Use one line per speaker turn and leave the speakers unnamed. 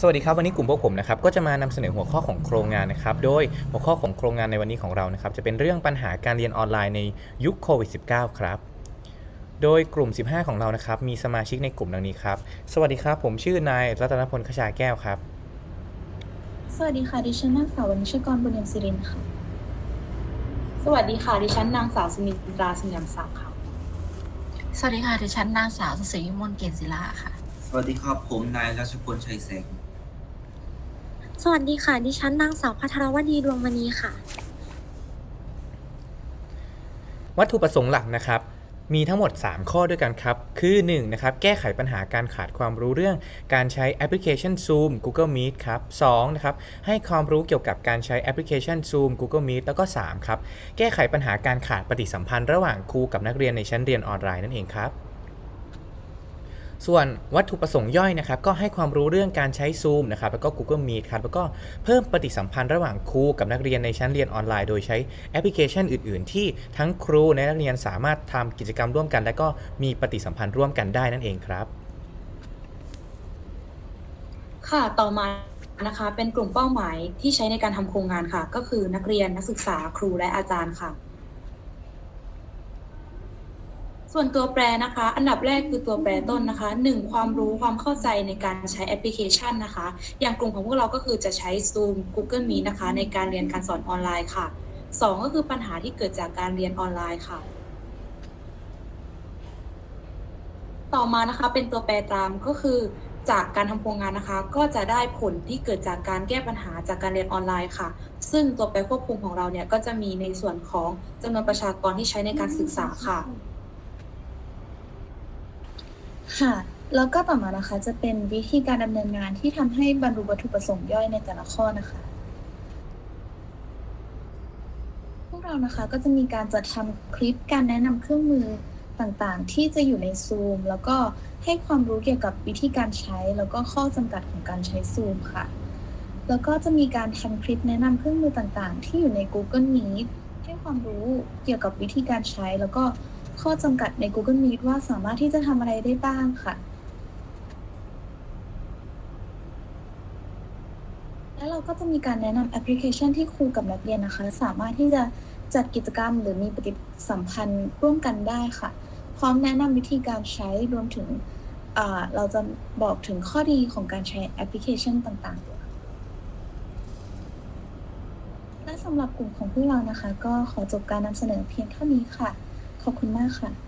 สวัสดีครับวันนี้กลุ่มพวกผมนะครับก็จะมานำเสนอหัวข้อของโครงงานนะครับโดยหัวข้อของโครงงานในวันนี้ของเรานะครับจะเป็นเรื่องปัญหาการเรียนออนไลน์ในยุคโควิด -19 ครับโดยกลุ่ม 15 ของเรานะครับมีสมาชิกในกลุ่มดังนี้ครับ สวัสดีครับ ผมชื่อนายรัตนพลขชาแก้วครับ
สวัสดีค่ะดิฉันนางสาววณิชกรบุญเนียมศิรินทร์ค่ะ
สวัสดีค่ะดิฉันนางสาวสุมิตราสยามศักดิ์ค่ะ
สวัสดีค่ะดิฉันนางสาวสศรีวิมลเกณฑ์ศิลาค่ะ
สวัสดีครับผมนายรัชพลชัยแสง
สวัสดีค่ะ ดิฉันนางสาวพัทรวดีดวงมณีค่ะ
วัตถุประสงค์หลักนะครับ มีทั้งหมด 3 ข้อด้วยกันครับ คือ 1. นะครับแก้ไขปัญหาการขาดความรู้เรื่อง การใช้แอปพลิเคชัน Zoom Google Meet ครับ 2. นะครับให้ความรู้เกี่ยวกับการใช้แอปพลิเคชัน Zoom Google Meet แล้วก็ 3. ครับแก้ไขปัญหาการขาดปฏิสัมพันธ์ระหว่างครูกับนักเรียนในชั้นเรียนออนไลน์นั่นเองครับ ส่วนวัตถุประสงค์ย่อยนะครับก็ให้ความรู้เรื่องการใช้ Zoom นะครับแล้วก็ Google Meet ครับแล้วก็เพิ่มปฏิสัมพันธ์ระหว่างครูกับนักเรียนในชั้นเรียนออนไลน์ โดยใช้แอปพลิเคชันอื่น ๆ ที่ทั้งครูและนักเรียนสามารถทำกิจกรรมร่วมกัน และก็มีปฏิสัมพันธ์ร่วมกันได้นั่นเองครับ
ค่ะต่อมานะคะเป็นกลุ่มเป้าหมายที่ใช้ในการทำโครงงานค่ะ ก็คือนักเรียนนักศึกษาครูและอาจารย์ค่ะ ส่วนตัวแปรนะคะ อันดับแรกคือตัวแปรต้นนะคะหนึ่งความรู้ความเข้าใจในการใช้แอปพลิเคชันนะคะ อย่างกลุ่มของพวกเราก็คือจะใช้ Zoom Google Meet นะคะ ในการเรียนการสอนออนไลน์ค่ะสองก็คือปัญหาที่เกิดจากการเรียนออนไลน์ค่ะ ต่อมานะคะเป็นตัวแปรตามก็คือจากการทำโครงงานนะคะ ก็จะได้ผลที่เกิดจากการแก้ปัญหาจากการเรียนออนไลน์ค่ะ ซึ่งตัวแปรควบคุมของเราเนี่ยก็จะมีในส่วนของจำนวนประชากรที่ใช้ในการศึกษาค่ะ
ค่ะ แล้วก็ต่อมานะคะ จะเป็นวิธีการดำเนินงานที่ทำให้บรรลุวัตถุประสงค์ย่อยในแต่ละข้อนะคะ พวกเรานะคะก็จะมีการจัดทำคลิปการแนะนำเครื่องมือต่างๆ ที่จะอยู่ใน Zoom แล้วก็ให้ความรู้เกี่ยวกับวิธีการใช้ แล้วก็ข้อจำกัดของการใช้ Zoom ค่ะ แล้วก็จะมีการทำคลิปแนะนำเครื่องมือต่างๆ ที่อยู่ใน Google Meet ให้ความรู้เกี่ยวกับวิธีการใช้ แล้วก็ ข้อจำกัดใน Google Meet ว่าสามารถที่จะทำอะไรได้บ้างค่ะ แล้วเราก็จะมีการแนะนำแอปพลิเคชันที่ครูกับนักเรียนนะคะ สามารถที่จะจัดกิจกรรมหรือมีปฏิสัมพันธ์ร่วมกันได้ค่ะ พร้อมแนะนำวิธีการใช้รวมถึงเราจะบอกถึงข้อดีของการใช้แอปพลิเคชันต่างๆด้วยและสำหรับกลุ่มของพวกเรานะคะ ก็ขอจบการนำเสนอเพียงเท่านี้ค่ะ ขอบคุณมากค่ะ